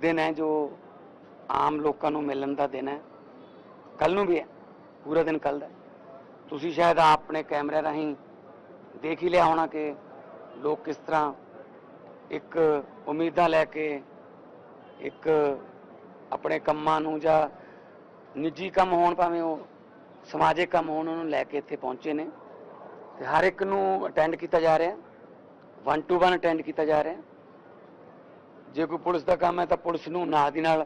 ਦਿਨ ਹੈ ਜੋ ਆਮ ਲੋਕਾਂ ਨੂੰ ਮਿਲਣ ਦਾ ਦਿਨ ਹੈ। ਕੱਲ ਨੂੰ ਵੀ ਹੈ। ਪੂਰਾ ਦਿਨ ਕੱਲ ਦਾ ਤੁਸੀਂ ਸ਼ਾਇਦ ਆਪਣੇ ਕੈਮਰੇ ਰਾਹੀਂ ਦੇਖ ਹੀ ਲਿਆ ਹੋਣਾ ਕਿ ਲੋਕ ਕਿਸ ਤਰ੍ਹਾਂ ਇੱਕ ਉਮੀਦਾਂ ਲੈ ਕੇ ਇੱਕ ਆਪਣੇ ਕੰਮਾਂ ਨੂੰ ਜਾਂ ਨਿੱਜੀ ਕੰਮ ਹੋਣ, ਭਾਵੇਂ ਉਹ ਸਮਾਜਿਕ ਕੰਮ ਹੋਣ, ਉਹਨੂੰ ਲੈ ਕੇ ਇੱਥੇ ਪਹੁੰਚੇ ਨੇ। ਤੇ ਹਰ ਇੱਕ ਨੂੰ ਅਟੈਂਡ ਕੀਤਾ ਜਾ ਰਿਹਾ ਵਨ ਟੂ ਵਨ ਅਟੈਂਡ ਕੀਤਾ ਜਾ ਰਿਹਾ ਜੇ ਕੋਈ ਪੁਲਿਸ ਦਾ ਕੰਮ ਹੈ ਤਾਂ ਪੁਲਿਸ ਨੂੰ ਨਾਲ ਦੀ ਨਾਲ,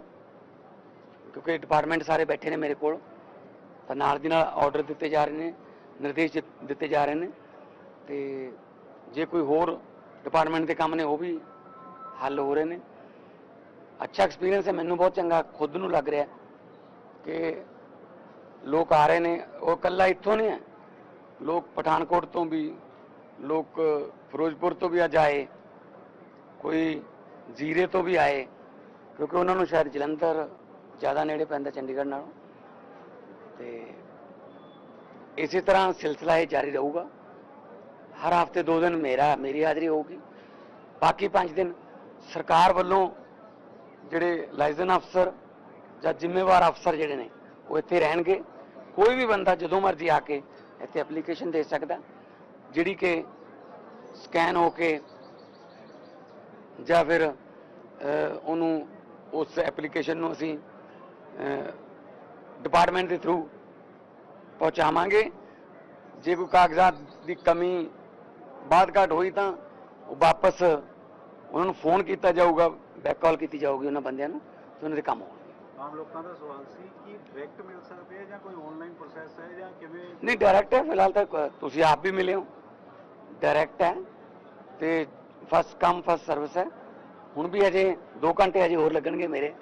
ਕਿਉਂਕਿ ਡਿਪਾਰਟਮੈਂਟ ਸਾਰੇ ਬੈਠੇ ਨੇ ਮੇਰੇ ਕੋਲ, ਤਾਂ ਨਾਲ ਦੀ ਨਾਲ ਆਰਡਰ ਦਿੱਤੇ ਜਾ ਰਹੇ ਨੇ, ਨਿਰਦੇਸ਼ ਦਿੱਤੇ ਜਾ ਰਹੇ ਨੇ, ਤੇ ਜੇ ਕੋਈ ਹੋਰ ਡਿਪਾਰਟਮੈਂਟ ਦੇ ਕੰਮ ਨੇ ਉਹ ਵੀ ਹੱਲ ਹੋ ਰਹੇ ਨੇ। ਅੱਛਾ ਐਕਸਪੀਰੀਅੰਸ ਹੈ, ਮੈਨੂੰ ਬਹੁਤ ਚੰਗਾ ਖੁਦ ਨੂੰ ਲੱਗ ਰਿਹਾ ਕਿ ਲੋਕ ਆ ਰਹੇ ਨੇ, ਉਹ ਕੱਲਾ ਇੱਥੋਂ ਨਹੀਂ ਹੈ। ਲੋਕ ਪਠਾਨਕੋਟ ਤੋਂ ਵੀ, ਲੋਕ ਫਿਰੋਜ਼ਪੁਰ ਤੋਂ ਵੀ ਅੱਜ ਆਏ ਕੋਈ ਜ਼ੀਰੇ ਤੋਂ ਵੀ ਆਏ, ਕਿਉਂਕਿ ਉਹਨਾਂ ਨੂੰ ਸ਼ਾਇਦ ਜਲੰਧਰ ਜ਼ਿਆਦਾ ਨੇੜੇ ਪੈਂਦਾ ਚੰਡੀਗੜ੍ਹ ਨਾਲੋਂ। ਤੇ ਇਸੇ ਤਰ੍ਹਾਂ ਸਿਲਸਿਲਾ ਇਹ ਜਾਰੀ ਰਹੂਗਾ। ਹਰ ਹਫ਼ਤੇ ਦੋ ਦਿਨ ਮੇਰਾ, ਮੇਰੀ ਹਾਜ਼ਰੀ ਹੋਊਗੀ। ਬਾਕੀ ਪੰਜ ਦਿਨ ਸਰਕਾਰ ਵੱਲੋਂ ਜਿਹੜੇ ਲਾਇਸਨ ਅਫਸਰ ਜਾਂ ਜ਼ਿੰਮੇਵਾਰ ਅਫਸਰ ਜਿਹੜੇ ਨੇ, ਉਹ ਇੱਥੇ ਰਹਿਣਗੇ। ਕੋਈ ਵੀ ਬੰਦਾ ਜਦੋਂ ਮਰਜ਼ੀ ਆ ਕੇ ਇੱਥੇ ਐਪਲੀਕੇਸ਼ਨ ਦੇ ਸਕਦਾ। ਜਿਹੜੀ ਕਿ ਸਕੈਨ ਹੋ ਕੇ ਜਾਂ ਫਿਰ ਉਹਨੂੰ ਉਸ ਐਪਲੀਕੇਸ਼ਨ ਨੂੰ ਅਸੀਂ ਡਿਪਾਰਟਮੈਂਟ ਦੇ ਥਰੂ ਪਹੁੰਚਾਵਾਂਗੇ। ਜੇ ਕੋਈ ਕਾਗਜ਼ਾਤ ਦੀ ਕਮੀ ਬਾਅਦ ਘਾਟ ਹੋਈ ਤਾਂ ਉਹ ਵਾਪਸ ਉਹਨਾਂ ਨੂੰ ਫੋਨ ਕੀਤਾ ਜਾਊਗਾ ਬੈਕ ਕਾਲ ਕੀਤੀ ਜਾਊਗੀ ਉਹਨਾਂ ਬੰਦਿਆਂ ਨੂੰ ਤੇ ਉਹਨਾਂ ਦੇ ਕੰਮ ਹੋਣਗੇ। ਆਮ ਲੋਕਾਂ ਦਾ ਸਵਾਲ ਸੀ ਕਿ ਡਾਇਰੈਕਟ ਮਿਲ ਸਕਦੇ ਆ ਜਾਂ ਕੋਈ ਆਨਲਾਈਨ ਪ੍ਰੋਸੈਸ ਹੈ ਜਾਂ ਕਿਵੇਂ? ਨਹੀਂ ਡਾਇਰੈਕਟ ਹੈ ਫਿਲਹਾਲ ਤਾਂ ਤੁਸੀਂ ਆਪ ਵੀ ਮਿਲੇ ਹੋ। ਡਾਇਰੈਕਟ ਹੈ ਤੇ ਫਸਟ ਕਮ ਫਸਟ ਸਰਵਿਸ ਹੈ। ਹੁਣ ਵੀ ਅਜੇ 2 ਘੰਟੇ ਅਜੇ ਹੋਰ ਲੱਗਣਗੇ ਮੇਰੇ।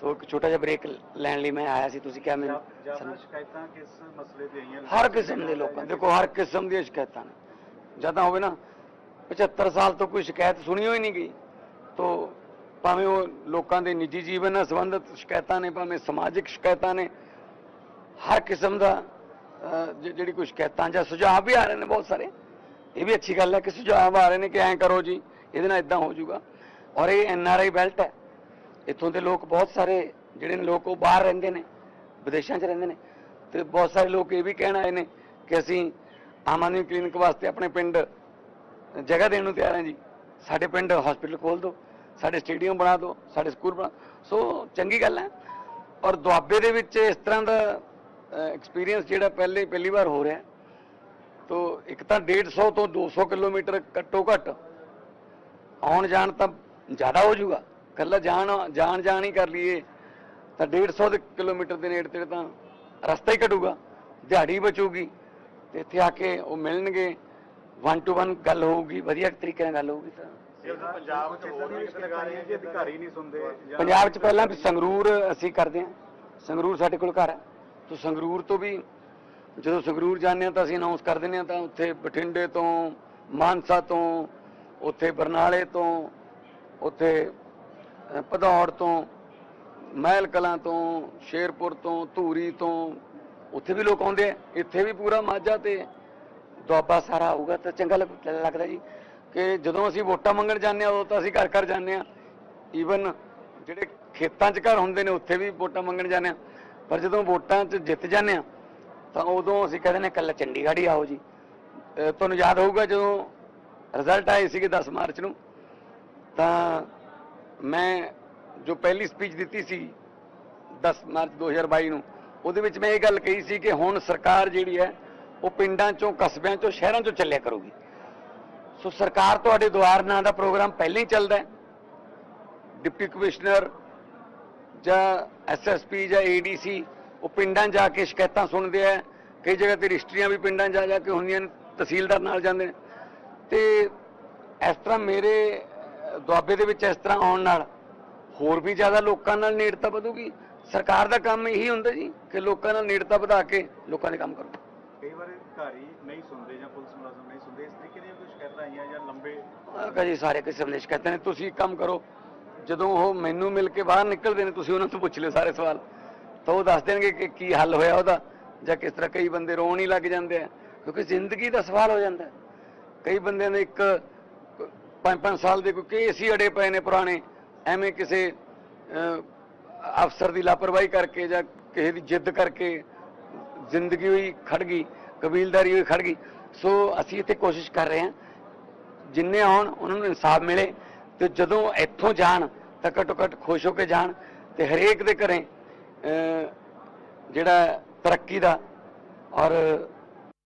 ਸੋ ਇੱਕ ਛੋਟਾ ਜਿਹਾ ਬ੍ਰੇਕ ਲੈਣ ਲਈ ਮੈਂ ਆਇਆ ਸੀ। ਤੁਸੀਂ ਕਿਹਾ ਮੈਨੂੰ ਜ਼ਿਆਦਾ ਸ਼ਿਕਾਇਤਾਂ ਕਿਸ ਮਸਲੇ ਤੇ ਆਈਆਂ ਹਰ ਕਿਸਮ ਦੇ ਲੋਕਾਂ ਦੇਖੋ ਹਰ ਕਿਸਮ ਦੀਆਂ ਸ਼ਿਕਾਇਤਾਂ ਨੇ। ਜਦੋਂ ਹੋਵੇ ਨਾ 75 ਸਾਲ ਤੋਂ ਕੋਈ ਸ਼ਿਕਾਇਤ ਸੁਣੀ ਹੋਈ ਨਹੀਂ ਗਈ। ਤੋਂ ਭਾਵੇਂ ਉਹ ਲੋਕਾਂ ਦੇ ਨਿੱਜੀ ਜੀਵਨ ਨਾਲ ਸੰਬੰਧਿਤ ਸ਼ਿਕਾਇਤਾਂ ਨੇ ਭਾਵੇਂ ਸਮਾਜਿਕ ਸ਼ਿਕਾਇਤਾਂ ਨੇ ਹਰ ਕਿਸਮ ਦਾ ਜਿਹੜੀ ਕੋਈ ਸ਼ਿਕਾਇਤਾਂ ਜਾਂ ਸੁਝਾਅ ਵੀ ਆ ਰਹੇ ਨੇ ਬਹੁਤ ਸਾਰੇ। ਇਹ ਵੀ ਅੱਛੀ ਗੱਲ ਹੈ ਕਿ ਸੁਝਾਅ ਆ ਰਹੇ ਨੇ ਕਿ ਐਂ ਕਰੋ ਜੀ, ਇਹਦੇ ਨਾਲ ਇਦਾਂ ਹੋ ਜਾਊਗਾ। ਔਰ ਇਹ ਐਨ ਆਰ ਆਈ ਬੈਲਟ ਹੈ। ਇੱਥੋਂ ਦੇ ਲੋਕ ਬਹੁਤ ਸਾਰੇ ਜਿਹੜੇ ਨੇ, ਲੋਕ ਉਹ ਬਾਹਰ ਰਹਿੰਦੇ ਨੇ, ਵਿਦੇਸ਼ਾਂ 'ਚ ਰਹਿੰਦੇ ਨੇ। ਤੇ ਬਹੁਤ ਸਾਰੇ ਲੋਕ ਇਹ ਵੀ ਕਹਿਣ ਆਏ ਨੇ ਕਿ ਅਸੀਂ ਆਮ ਆਦਮੀ ਕਲੀਨਿਕ ਵਾਸਤੇ ਆਪਣੇ ਪਿੰਡ ਜਗ੍ਹਾ ਦੇਣ ਨੂੰ ਤਿਆਰ ਹਾਂ ਜੀ। ਸਾਡੇ ਪਿੰਡ ਹਸਪੀਟਲ ਖੋਲ ਦਿਓ, ਸਾਡੇ ਸਟੇਡੀਅਮ ਬਣਾ ਦਿਓ, ਸਾਡੇ ਸਕੂਲ ਬਣਾ ਸੋ ਚੰਗੀ ਗੱਲ ਹੈ। ਔਰ ਦੁਆਬੇ ਦੇ ਵਿੱਚ ਇਸ ਤਰ੍ਹਾਂ ਦਾ ਐਕਸਪੀਰੀਅੰਸ ਜਿਹੜਾ ਪਹਿਲੇ, ਪਹਿਲੀ ਵਾਰ ਹੋ ਰਿਹਾ ਤੋ ਇੱਕ ਤਾਂ 150 ਤੋਂ 200 ਕਿਲੋਮੀਟਰ ਘੱਟੋ ਘੱਟ ਆਉਣ ਜਾਣ ਤਾਂ ਜ਼ਿਆਦਾ ਹੋ ਜਾਊਗਾ। ਕੱਲਾ ਜਾਣ ਜਾਣ ਜਾਣ ਹੀ ਕਰ ਲਈਏ ਤਾਂ 150 ਦੇ ਕਿਲੋਮੀਟਰ ਦੇ ਨੇੜੇ ਤੇੜੇ ਤਾਂ ਰਸਤਾ ਹੀ ਘਟੂਗਾ ਦਿਹਾੜੀ ਬਚੂਗੀ ਤੇ ਇੱਥੇ ਆ ਕੇ ਉਹ ਮਿਲਣਗੇ। ਵਨ ਟੂ ਵਨ ਗੱਲ ਹੋਊਗੀ ਵਧੀਆ ਤਰੀਕੇ ਨਾਲ ਗੱਲ ਹੋਊਗੀ ਤਾਂ। ਪੰਜਾਬ ਚ ਹੋਰ ਵੀ ਲਗਾ ਰਹੇ ਆ ਜੀ ਅਧਿਕਾਰੀ ਨਹੀਂ ਸੁਣਦੇ ਪੰਜਾਬ 'ਚ ਪਹਿਲਾਂ ਵੀ ਸੰਗਰੂਰ ਅਸੀਂ ਕਰਦੇ ਹਾਂ। ਸੰਗਰੂਰ ਸਾਡੇ ਕੋਲ ਘਰ ਹੈ। ਤੋਂ ਸੰਗਰੂਰ ਤੋਂ ਵੀ ਜਦੋਂ ਸੰਗਰੂਰ ਜਾਂਦੇ ਹਾਂ ਤਾਂ ਅਸੀਂ ਅਨਾਉਂਸ ਕਰ ਦਿੰਦੇ ਹਾਂ ਤਾਂ ਉੱਥੇ ਬਠਿੰਡੇ ਤੋਂ ਮਾਨਸਾ ਤੋਂ ਉੱਥੇ ਬਰਨਾਲੇ ਤੋਂ ਉੱਥੇ ਅ, ਭਦੌੜ ਤੋਂ ਮਹਿਲ ਕਲਾਂ ਤੋਂ ਸ਼ੇਰਪੁਰ ਤੋਂ ਧੂਰੀ ਤੋਂ ਉੱਥੇ ਵੀ ਲੋਕ ਆਉਂਦੇ ਆ। ਇੱਥੇ ਵੀ ਪੂਰਾ ਮਾਝਾ ਤੇ ਦੁਆਬਾ ਸਾਰਾ ਆਊਗਾ ਤਾਂ ਚੰਗਾ ਲੱਗਦਾ ਜੀ ਕਿ ਜਦੋਂ ਅਸੀਂ ਵੋਟਾਂ ਮੰਗਣ ਜਾਂਦੇ ਆ ਉਦੋਂ ਤਾਂ ਅਸੀਂ ਘਰ ਘਰ ਜਾਂਦੇ ਆ ਈਵਨ ਜਿਹੜੇ ਖੇਤਾਂ 'ਚ ਘਰ ਹੁੰਦੇ ਨੇ ਉੱਥੇ ਵੀ ਵੋਟਾਂ ਮੰਗਣ ਜਾਂਦੇ ਆ ਪਰ ਜਦੋਂ ਵੋਟਾਂ 'ਚ ਜਿੱਤ ਜਾਂਦੇ ਆ ਤਾਂ ਉਦੋਂ ਅਸੀਂ ਕਹਿੰਦੇ ਨੇ ਕੱਲਾ ਚੰਡੀਗੜ੍ਹ ਹੀ ਆਓ ਜੀ। ਤੁਹਾਨੂੰ ਯਾਦ ਹੋਊਗਾ ਜਦੋਂ ਰਿਜ਼ਲਟ ਆਏ ਸੀਗੇ 10 ਮਾਰਚ ਨੂੰ, ਤਾਂ ਮੈਂ ਜੋ ਪਹਿਲੀ ਸਪੀਚ ਦਿੱਤੀ ਸੀ 10 ਮਾਰਚ 2022 ਨੂੰ, ਉਹਦੇ ਵਿੱਚ ਮੈਂ ਇਹ ਗੱਲ ਕਹੀ ਸੀ ਕਿ ਹੁਣ ਸਰਕਾਰ ਜਿਹੜੀ ਹੈ, ਉਹ ਪਿੰਡਾਂ ਚੋਂ, ਕਸਬਿਆਂ ਚੋਂ, ਸ਼ਹਿਰਾਂ ਚੋਂ ਚੱਲਿਆ ਕਰੂਗੀ। ਸੋ ਸਰਕਾਰ ਤੁਹਾਡੇ ਦੁਆਰ ਨਾਂ ਦਾ ਪ੍ਰੋਗਰਾਮ ਪਹਿਲਾਂ ਹੀ ਚੱਲਦਾ ਹੈ। ਡਿਪਟੀ ਕਮਿਸ਼ਨਰ ਜਾਂ ਐਸਐਸਪੀ ਜਾਂ ਏਡੀਸੀ ਉਹ ਪਿੰਡਾਂ ਜਾ ਕੇ ਸ਼ਿਕਾਇਤਾਂ ਸੁਣਦੇ ਆ ਕਈ ਜਗ੍ਹਾ ਤੇ ਰਜਿਸਟਰੀਆਂ ਵੀ ਪਿੰਡਾਂ ਜਾ ਜਾ ਕੇ ਹੁੰਦੀਆਂ ਨੇ ਤਹਿਸੀਲਦਾਰ ਨਾਲ ਜਾਂਦੇ ਨੇ। ਤੇ ਇਸ ਤਰ੍ਹਾਂ ਮੇਰੇ ਦੁਆਬੇ ਦੇ ਵਿੱਚ ਇਸ ਤਰ੍ਹਾਂ ਆਉਣ ਨਾਲ ਹੋਰ ਵੀ ਜ਼ਿਆਦਾ ਲੋਕਾਂ ਨਾਲ ਨੇੜਤਾ ਵਧੂਗੀ। ਸਰਕਾਰ ਦਾ ਕੰਮ ਇਹੀ ਹੁੰਦਾ ਜੀ ਕਿ ਲੋਕਾਂ ਨਾਲ ਨੇੜਤਾ ਵਧਾ ਕੇ ਲੋਕਾਂ ਦੇ ਕੰਮ ਕਰੋ। ਕਈ ਵਾਰ ਅਧਿਕਾਰੀ ਨਹੀਂ ਸੁਣਦੇ ਜਾਂ ਪੁਲਿਸ ਮੁਲਾਜ਼ਮ ਨਹੀਂ ਸੁਣਦੇ ਇਸ ਤਰੀਕੇ ਦੀਆਂ ਕੋਈ ਸ਼ਿਕਾਇਤਾਂ ਆਈਆਂ ਜਾਂ ਲੰਬੇ ਕਾ ਜੀ ਸਾਰੇ ਕਿਸਮ ਦੇ ਸ਼ਿਕਾਇਤਾਂ ਨੇ ਤੁਸੀਂ ਕੰਮ ਕਰੋ ਜਦੋਂ ਉਹ ਮੈਨੂੰ ਮਿਲ ਕੇ ਬਾਹਰ ਨਿਕਲਦੇ ਨੇ ਤੁਸੀਂ ਉਹਨਾਂ ਤੋਂ ਪੁੱਛ ਲਿਓ ਸਾਰੇ ਸਵਾਲ। ਤਾਂ ਉਹ ਦੱਸ ਦੇਣਗੇ ਕਿ ਕੀ ਹੱਲ ਹੋਇਆ ਉਹਦਾ, ਜਾਂ ਕਿਸ ਤਰ੍ਹਾਂ ਕਈ ਬੰਦੇ ਰੋਣ ਹੀ ਲੱਗ ਜਾਂਦੇ ਆ, ਕਿਉਂਕਿ ਜ਼ਿੰਦਗੀ ਦਾ ਸਵਾਲ ਹੋ ਜਾਂਦਾ। ਕਈ ਬੰਦਿਆਂ ਦੇ ਇੱਕ ਪੰਜ ਪੰਜ ਸਾਲ ਦੇ ਕੋਈ ਕੇਸ ਹੀ ਅੜੇ ਪਏ ਨੇ ਪੁਰਾਣੇ, ਐਵੇਂ ਕਿਸੇ ਅਫਸਰ ਦੀ ਲਾਪਰਵਾਹੀ ਕਰਕੇ ਜਾਂ ਕਿਸੇ ਦੀ ਜਿੱਦ ਕਰਕੇ ਜ਼ਿੰਦਗੀ ਹੋਈ ਖੜ ਗਈ, ਕਬੀਲਦਾਰੀ ਹੋਈ ਖੜ ਗਈ। ਸੋ ਅਸੀਂ ਇੱਥੇ ਕੋਸ਼ਿਸ਼ ਕਰ ਰਹੇ ਹਾਂ, ਜਿੰਨੇ ਆਉਣ, ਉਹਨਾਂ ਨੂੰ ਇਨਸਾਫ ਮਿਲੇ, ਤੇ ਜਦੋਂ ਇੱਥੋਂ ਜਾਣ, ਤਾਂ ਘੱਟੋ ਘੱਟ ਖੁਸ਼ ਹੋ ਕੇ ਜਾਣ, ਤੇ ਹਰੇਕ ਦੇ ਘਰੇ ਜਿਹੜਾ ਤਰੱਕੀ ਦਾ ਔਰ